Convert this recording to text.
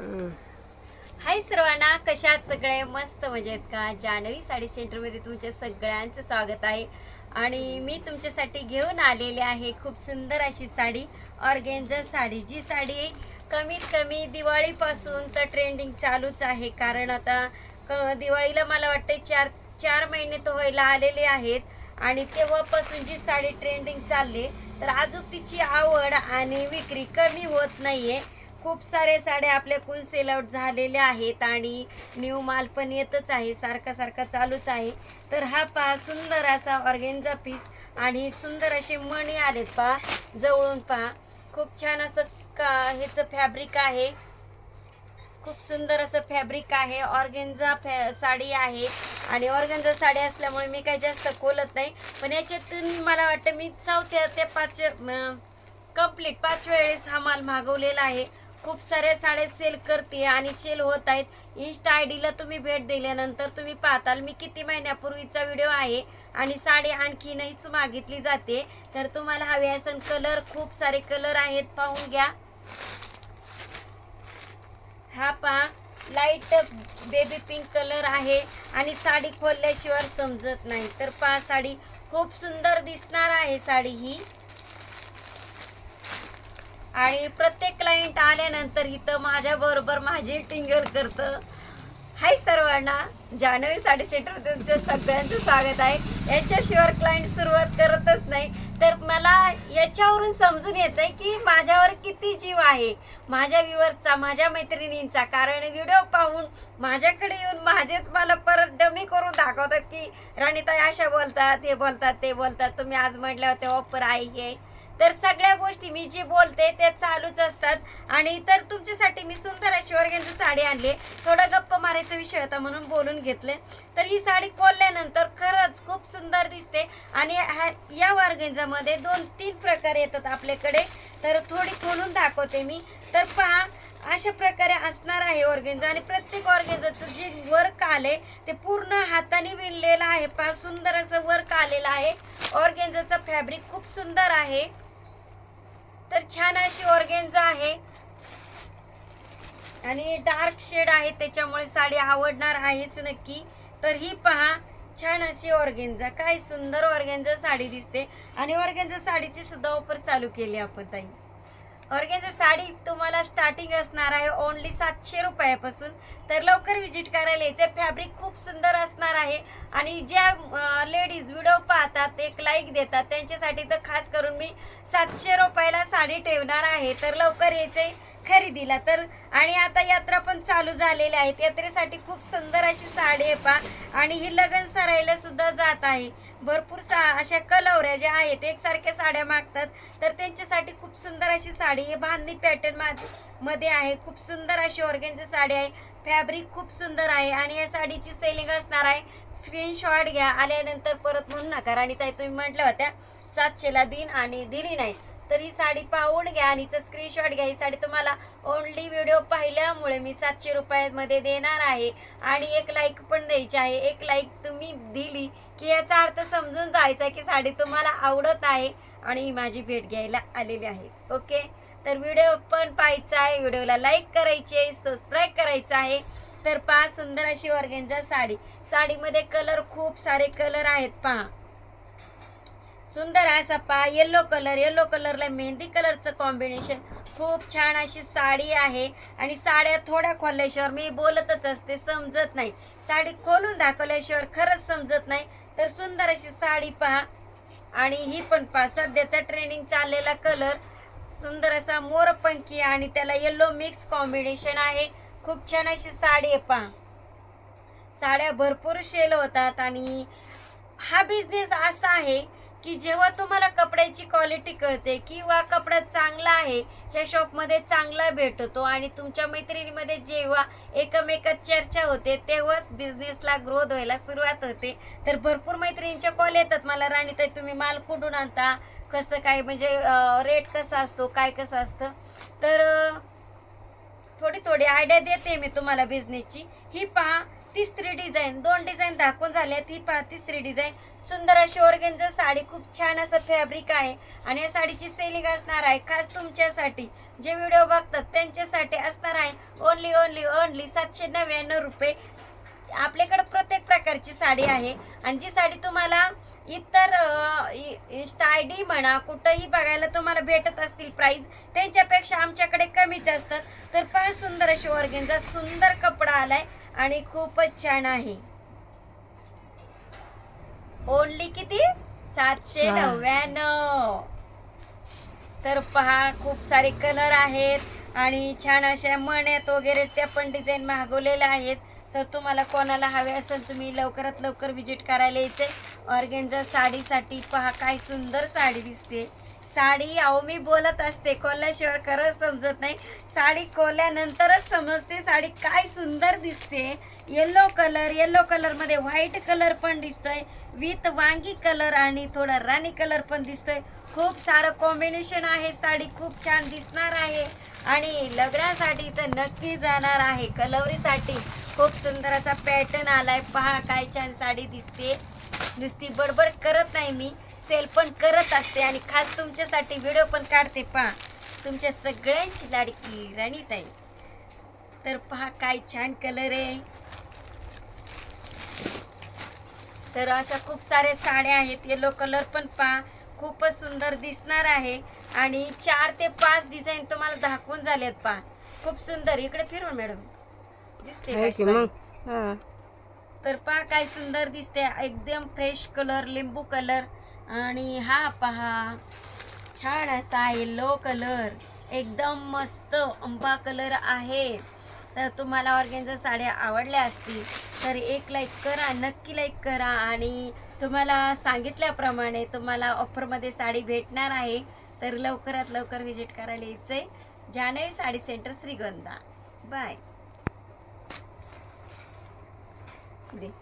हाय सर्वांना कशात सगळे मस्त मजेत का? जानवी साडी सेंटरमध्ये तुमच्या सगळ्यांचं स्वागत आहे. आणि मी तुमच्यासाठी घेऊन आलेले आहे खूप सुंदर अशी साडी ऑर्गेंजा साडी जी साडी कमीत कमी दिवाळीपासून तर ट्रेंडिंग चालूच आहे. कारण आता क दिवाळीला मला वाटते चार चार महिने तर व्हायला आलेले आहेत. आणि तेव्हापासून जी साडी ट्रेंडिंग चालली तर अजून तिची आवड आणि विक्री कमी होत नाही आहे खूप सारे साड्या आपल्याकडून सेल आउट झालेल्या आहेत आणि न्यू माल पण येतच आहे सारखा सारखा चालूच आहे. तर हा पहा सुंदर असा ऑर्गेन्झा पीस आणि सुंदर असे मणी आलेत पहा जवळून पहा खूप छान असं का ह्याचं फॅब्रिक आहे. खूप सुंदर असं फॅब्रिक आहे. ऑर्गेन्झा फॅ साडी आहे. आणि ऑर्गेन्झा साडी असल्यामुळे मी काही जास्त खोलत नाही. पण याच्यातून मला वाटतं मी चौथ्या ते पाचव्या कंप्लीट पाच वेळेस हा माल मागवलेला आहे. खूप साऱ्या साड्या सेल करते आणि सेल होत आहेत. इन्स्टा आय डीला तुम्ही भेट दिल्यानंतर तुम्ही पाहताल मी किती महिन्यापूर्वीचा व्हिडिओ आहे आणि साडी आणखीनहीच मागितली जाते. तर तुम्हाला हवी असेल कलर खूप सारे कलर आहेत पाहून घ्या. हा पहा लाइट बेबी पिंक कलर आहे आणि साडी खोलल्याशिवाय समजत नाही. तर पहा साडी खूप सुंदर दिसणार आहे साडी ही. आणि प्रत्येक क्लायंट आल्यानंतर इथं माझ्या बरोबर माझी टिंगल करतं. हाय सर्वांना जान्हवी साडी सेंटर तुमच्या सगळ्यांचं स्वागत आहे. याच्याशिवाय क्लायंट सुरुवात करतच नाही. तर मला याच्यावरून समजून येतंय की माझ्यावर किती जीव आहे. माझ्या व्ह्युअरचा माझ्या मैत्रिणींचा. कारण व्हिडिओ पाहून माझ्याकडे येऊन माझेच मला परत डमी करून दाखवतात की राणीताई अशा बोलतात हे बोलतात ते बोलतात. तुम्ही आज म्हटल्यावर ते ऑफर आहे हे. तर सगळ्या गोष्टी मी जे बोलते ते चालूच असतात. आणि तर तुमच्यासाठी मी सुंदर अशी ऑर्गेनची साडी आणली. थोडा गप्पा मारायचा विषय होता म्हणून बोलून घेतले. तर ही साडी खोलल्यानंतर खरंच खूप सुंदर दिसते. आणि ह्या या ऑर्गेंजामध्ये दोन तीन प्रकार येतात आपल्याकडे. तर थोडी खोलून दाखवते मी. तर पहा अशा प्रकारे असणार आहे ऑर्गेंजा आणि प्रत्येक ऑर्गेंजाचं जे वर्क आले ते पूर्ण हाताने विणलेलं आहे. पहा सुंदर असं वर्क आलेलं आहे. ऑर्गेंजाचं फॅब्रिक खूप सुंदर आहे. तर छान अशी ऑर्गेन्झा आहे. आणि डार्क शेड आहे त्याच्यामुळे साडी आवडणार आहेच नक्की. तर ही पहा छान अशी ऑर्गेन्झा काय सुंदर ऑर्गेन्झा साडी दिसते. आणि ऑर्गेन्झा साडीची सुद्धा ऑफर चालू केली आपण ताई. ऑर्गेन्झा साडी तुम्हाला स्टार्टिंग असणार आहे ओनली सातशे रुपयापासून. तर लवकर विजिट करायला यायचे फॅब्रिक खूप सुंदर असणार आहे. आणि ज्या लेडीज व्हिडिओ पाहतात एक लाईक देतात त्यांच्यासाठी तर खास करून मी सातशे रुपयाला साडी ठेवणार आहे. तर लवकर यायचे खरेदीला. तर आणि आता यात्रा पण चालू झालेल्या आहेत यात्रेसाठी खूप सुंदर अशी साडी आहे पा आणि ही लग्न सरायला सुद्धा जात आहे. भरपूर सा अशा कलवऱ्या ज्या आहेत एकसारख्या साड्या मागतात. तर त्यांच्यासाठी खूप सुंदर अशी साडी हे बांधणी पॅटर्नमध्ये आहे. खूप सुंदर अशी ऑर्गेनची साडी आहे. फॅब्रिक खूप सुंदर आहे. आणि या साडीची सेलिंग असणार आहे. स्क्रीनशॉट घ्या. आल्यानंतर परत म्हणू नका. आणि ताई तुम्ही म्हटल्या होत्या सातशेला दिन आणि दिली नाही. तर ही साडी पाहून घ्या आणि स्क्रीनशॉट घ्या. ही साडी तुम्हाला ओनली व्हिडिओ पाहिल्यामुळे मी सातशे रुपयामध्ये देणार आहे. आणि एक लाईक पण द्यायची आहे. एक लाईक तुम्ही दिली की याचा अर्थ समजून जायचा की साडी तुम्हाला आवडत आहे आणि ही माझी भेट घ्यायला आलेली आहे. ओके? तर व्हिडिओ पण पाहायचा आहे. व्हिडिओला लाईक करायची आहे सबस्क्राईब करायचं आहे. तर पहा सुंदर अशी ऑर्गेंजा साडी. साडीमध्ये कलर खूप सारे कलर आहेत पहा. सुंदर असा पहा येल्लो कलर येल्लो कलरला मेहंदी कलरचं कॉम्बिनेशन खूप छान अशी साडी आहे. आणि साड्या थोड्या खोलल्याशिवाय मी बोलतच असते समजत नाही. साडी खोलून दाखवल्याशिवाय खरंच समजत नाही. तर सुंदर अशी साडी पहा. आणि ही पण पहा सध्याचा ट्रेनिंग चाललेला कलर सुंदर असा मोरपंखी आणि त्याला येल्लो मिक्स कॉम्बिनेशन आहे. खूप छान अशी साडी आहे पहा. साड्या भरपूर शेल होतात आणि हा बिझनेस असा आहे की जेव्हा तुम्हाला कपड्याची क्वालिटी कळते किंवा कपडा चांगला आहे ह्या शॉपमध्ये चांगला भेटतो आणि तुमच्या मैत्रिणीमध्ये जेव्हा एकमेकात चर्चा होते तेव्हाच बिझनेसला ग्रोथ व्हायला सुरुवात होते. तर भरपूर मैत्रिणींच्या कॉल येतात मला राणीताई तुम्ही माल कुठून आणता? कसं काय म्हणजे रेट कसा असतो? काय कसं असतं? तर थोडी थोडी आयडिया देते मी तुम्हाला बिझनेसची ही पहा तिसरी डिझाईन दोन डिझाईन दाखवून झाल्या ती पहा तिसरी डिझाईन. सुंदर अशी ओरगेंज साडी खूप छान असं फॅब्रिक आहे. आणि या साडीची सेलिंग असणार आहे खास तुमच्यासाठी. जे व्हिडिओ बघतात त्यांच्यासाठी असणार आहे. ओनली ओनली ओनली सातशे नव्याण्णव रुपये. आपल्याकडे प्रत्येक प्रकारची साडी आहे. आणि जी साडी तुम्हाला इतर इंस्टा आय डी म्हणा कुठंही बघायला तुम्हाला भेटत असतील प्राइस त्यांच्यापेक्षा आमच्याकडे कमीच असतात. तर पण सुंदर अशी ऑर्गेन्झा सुंदर कपडा आलाय आणि खूपच छान आहे. ओनली किती? सातशे. नव्याण्णव. तर पहा खूप सारे कलर आहेत आणि छान अशा मण्यात वगैरे त्या पण डिझाईन मागवलेल्या आहेत. तर तुम्हाला कोणाला हवे असेल तुम्ही लवकरात लवकर विजिट करायला यायचे. ऑर्गेन्झा साडीसाठी पहा काय सुंदर साडी दिसते. साडी अहो मी बोलत असते कोल्याशिवाय खरंच समजत नाही. साडी कोल्यानंतरच समजते साडी काय सुंदर दिसते. येल्लो कलर येल्लो कलरमध्ये व्हाईट कलर पण दिसतोय. विथ वांगी कलर आणि थोडा राणी कलर पण दिसतोय. खूप सारं कॉम्बिनेशन आहे साडी खूप छान दिसणार आहे. आणि लग्नासाठी तर नक्की जाणार आहे कलवरीसाठी. खूप सुंदर असा पॅटर्न आलाय. पहा काय छान साडी दिसते. नुसती बडबड करत नाही मी. सेल पण करत असते आणि खास तुमच्यासाठी व्हिडिओ पण काढते. पहा तुमच्या सगळ्यांची लाडकी राणीताई तर पहा काय छान कलर आहे. तर अशा खूप साऱ्या साड्या आहेत. येलो कलर पण पहा खूपच सुंदर दिसणार आहे. आणि चार ते पाच डिझाईन तुम्हाला दाखवून झालेत पहा. खूप सुंदर. इकडे फिरून मॅडम दिसते का? मग? हा. तर पहा काय सुंदर दिसते. एकदम फ्रेश कलर लिंबू कलर आणि हा पहा छान असा येलो कलर एकदम मस्त आंबा कलर आहे. तर तुम्हाला ऑर्गेन्झा साड्या आवडल्या असतील तर एक लाईक करा नक्की लाईक करा. आणि तुम्हाला सांगितल्याप्रमाणे तुम्हाला ऑफरमध्ये साडी भेटणार आहे. तर लवकरात लवकर व्हिजिट करायला यायचं आहे जानेवारी साडी सेंटर श्रीगंधा बाय Куди?